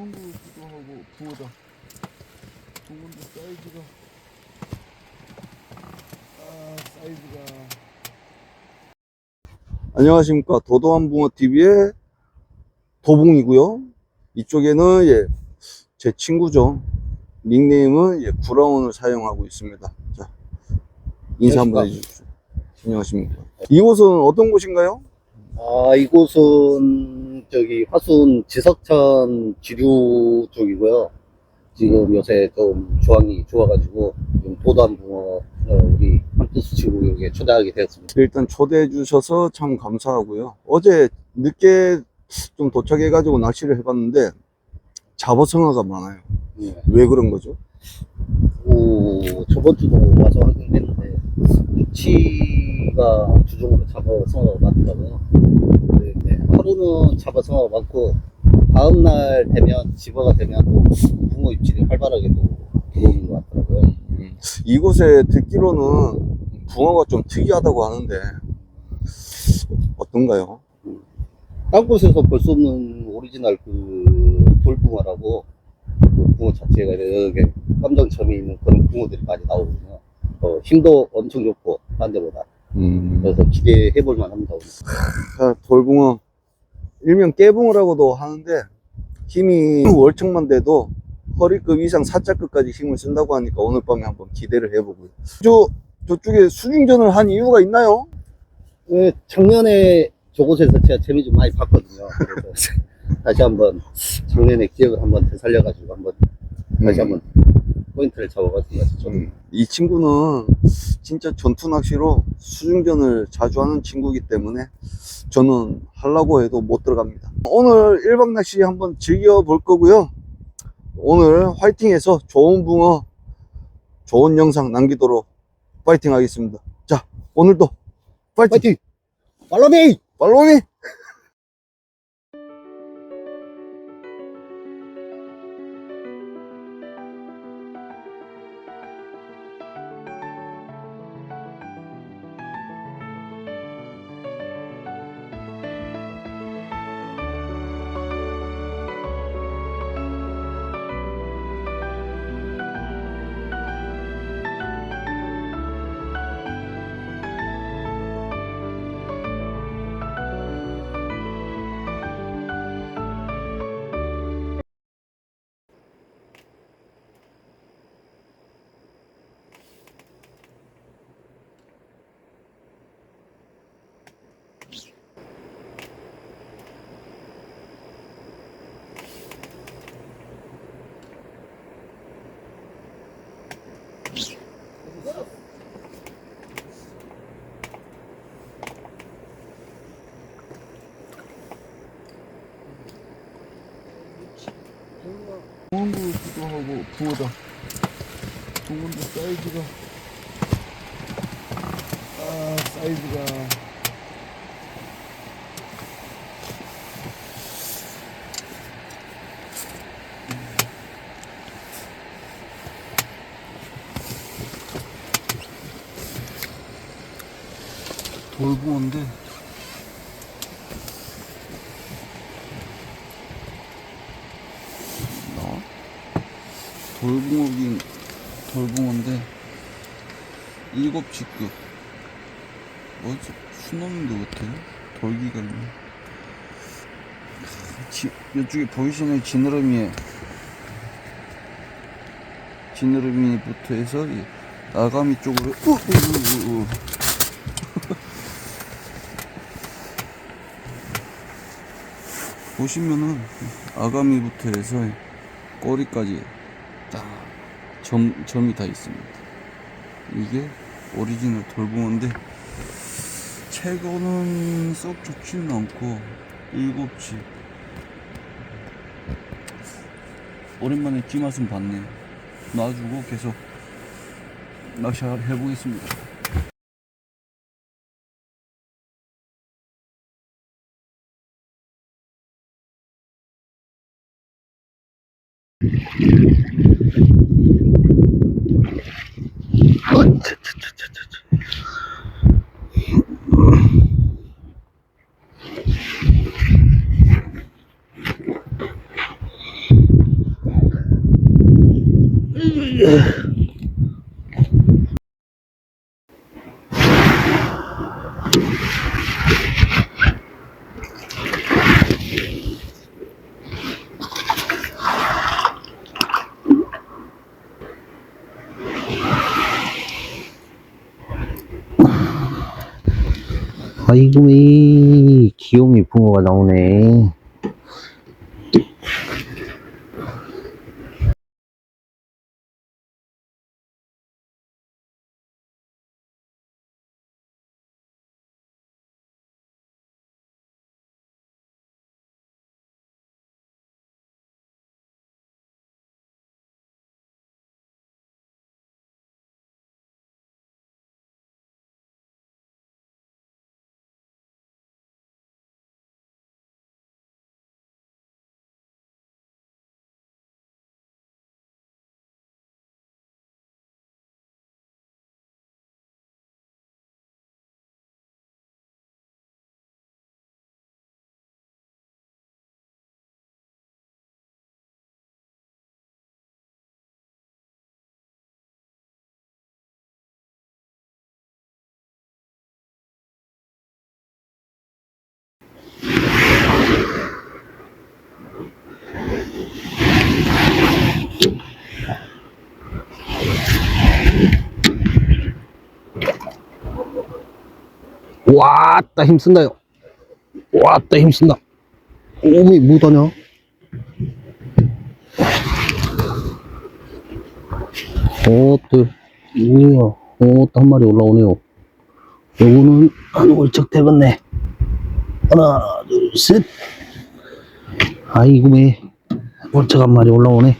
동원도기도 하고 붕어다. 동원도 사이즈가 아 사이즈가 안녕하십니까 도도한 붕어 TV의 도붕이고요. 이쪽에는 예, 제 친구죠. 닉네임은 예, 구라운을 사용하고 있습니다. 자 인사 한번 해주십시오. 안녕하십니까. 이곳은 어떤 곳인가요? 아, 이곳은 저기 화순 지석천 지류 쪽이고요. 지금 요새 좀 조항이 좋아가지고 지금 도단 붕어 어, 우리 함투스 친구 여기에 초대하게 되었습니다. 일단 초대해 주셔서 참 감사하고요. 어제 늦게 좀 도착해가지고 낚시를 해봤는데 잡어성어가 많아요. 예. 왜 그런 거죠? 오, 저번 주도 와서 하긴 했는데 눈치가 주종으로 잡아서 맞더라고요. 근데 이제 하루는 잡아서 맞고 다음 날 되면 집어가 되면 또 붕어 입질이 활발하게 또 들어오는 것 같더라고요. 이곳에 듣기로는 붕어가 좀 특이하다고 하는데 어떤가요? 딴 곳에서 볼 수 없는 오리지널 그 돌붕어라고 그 붕어 자체가 이렇게 깜장점이 있는 그런 붕어들이 많이 나오거든요. 어, 힘도 엄청 좋고 딴 데보다 그래서 기대해 볼 만합니다. 오늘. 자, 돌붕어 일명 깨붕어라고도 하는데 힘이 월척만 돼도 허리급 이상 사자급까지 힘을 쓴다고 하니까 오늘 밤에 한번 기대를 해보고요. 저 저쪽에 수중전을 한 이유가 있나요? 예, 작년에 저곳에서 제가 재미 좀 많이 봤거든요. 그래서 다시 한번 작년의 기억을 한번 되살려가지고 한번 다시 한번 포인트를 잡아가지고 좀 음, 이 친구는 진짜 전투 낚시로 수중전을 자주 하는 친구이기 때문에 저는 하려고 해도 못 들어갑니다. 오늘 1박 낚시 한번 즐겨 볼 거고요. 오늘 화이팅해서 좋은 붕어, 좋은 영상 남기도록 파이팅 하겠습니다. 자, 오늘도 파이팅! 파이팅! 팔로미! 팔로미! 붕어다. 동원도 사이즈가 아 사이즈가 돌붕어인데 돌붕어긴 돌붕어인데 일곱 직급. 뭐지 수놈도 같아요. 돌기가 있네. 지, 이쪽에 보이시는 지느러미에 지느러미 부터 해서 이 나가미 쪽으로 우, 우, 우, 우, 우. 보시면은 아가미부터 해서 꼬리까지 딱 점, 점이 다 있습니다. 이게 오리지널 돌붕어인데 채거는 썩 좋지는 않고 일곱치 오랜만에 찌맛은 봤네요. 놔주고 계속 낚시 해보겠습니다. Ugh. 아이고, 이 귀요미 붕어가 나오네. 와따 힘쓴다요. 와따 힘쓴다. 오미 뭐다냐? 어또 우와 어또 한 마리 올라오네요. 요거는 한 월척 되겠네. 하나 둘 셋. 아이고 매 월척 한 마리 올라오네.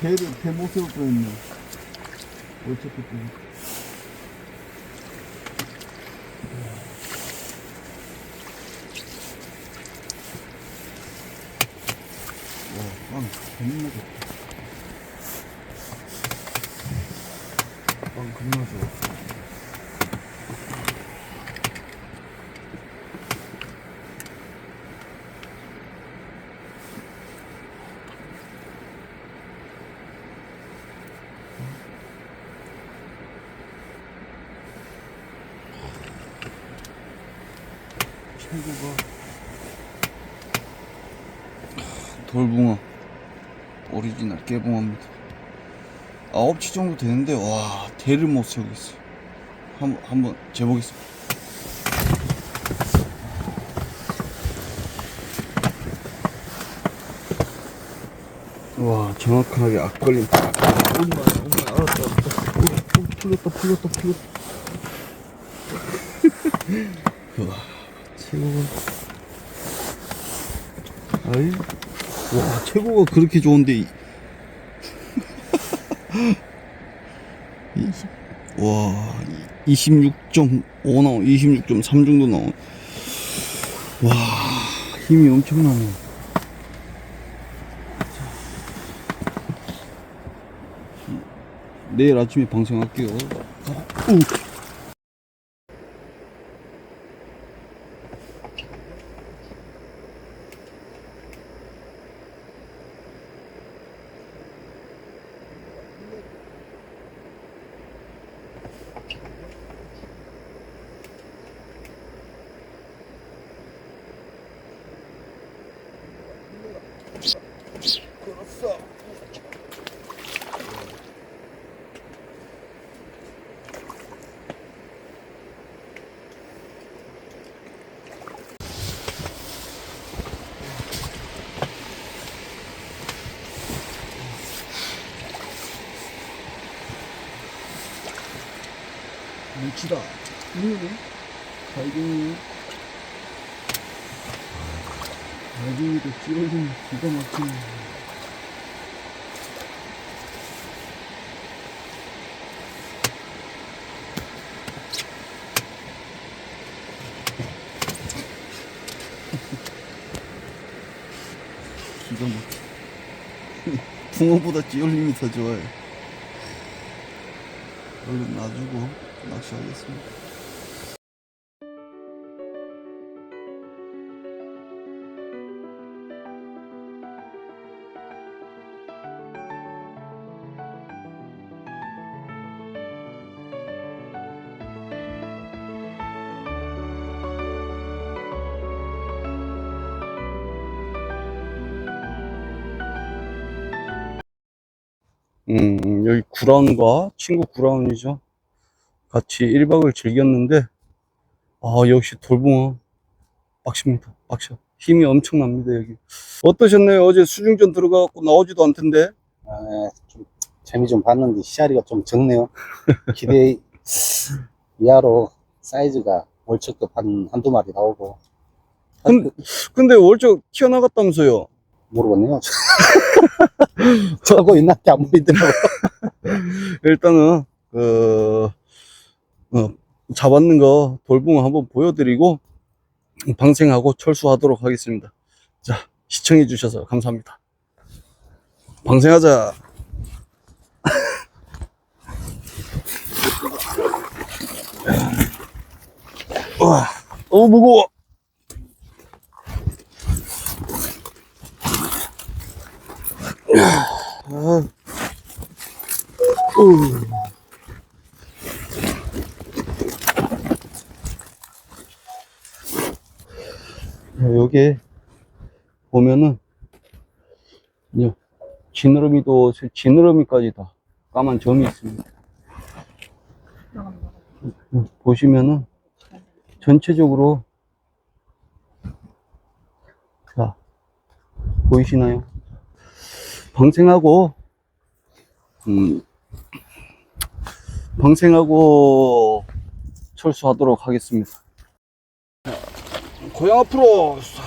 대를, 대못 세울 뻔했네. 어차피 또. 와, 빵, 겁나 좋다. 빵 겁나 좋아. 최고가 돌붕어. 오리지널 깨붕어입니다. 아홉치 정도 되는데 와 대를 못 세우겠어요. 한번 한번 재보겠습니다. 와 정확하게 앞걸림. 엄마 엄마 알았다 알았다 풀렸다 풀렸다 풀렸다 최고가 아이 와 최고가 그렇게 좋은데. 와 26.5 나오 26.3 정도 나오 와 힘이 엄청나네. 내일 아침에 방송할게요. 뭉 치다. 이거는 갈등이 갈등이도 찌어진 기가 막히네. 기가 막혀. 붕어보다 찌올림이 더 좋아요. 얼른 놔주고 낚시하겠습니다. 음, 여기 구라운과 친구 구라운이죠. 같이 1박을 즐겼는데, 아, 역시 돌붕어 빡십니다. 빡셔. 힘이 엄청납니다, 여기. 어떠셨나요? 어제 수중전 들어가고 나오지도 않던데? 아, 좀 재미 좀 봤는데 시야리가 좀 적네요. 기대 이하로 사이즈가 월척급 한 한두 마리 나오고 근- 근데 월적 튀어나갔다면서요? 모르겠네요. 저거 있나 게안 보이더라고. 일단은, 그, 어, 잡았는 거 돌붕어 한번 보여드리고, 방생하고 철수하도록 하겠습니다. 자, 시청해 주셔서 감사합니다. 방생하자. 와, 너무 무거워. 아, 우. 여기 보면은 이 지느러미도 지느러미까지 다 까만 점이 있습니다. 보시면은 전체적으로 자 보이시나요? 방생하고 음 방생하고 철수하도록 하겠습니다. 고향 앞으로 싹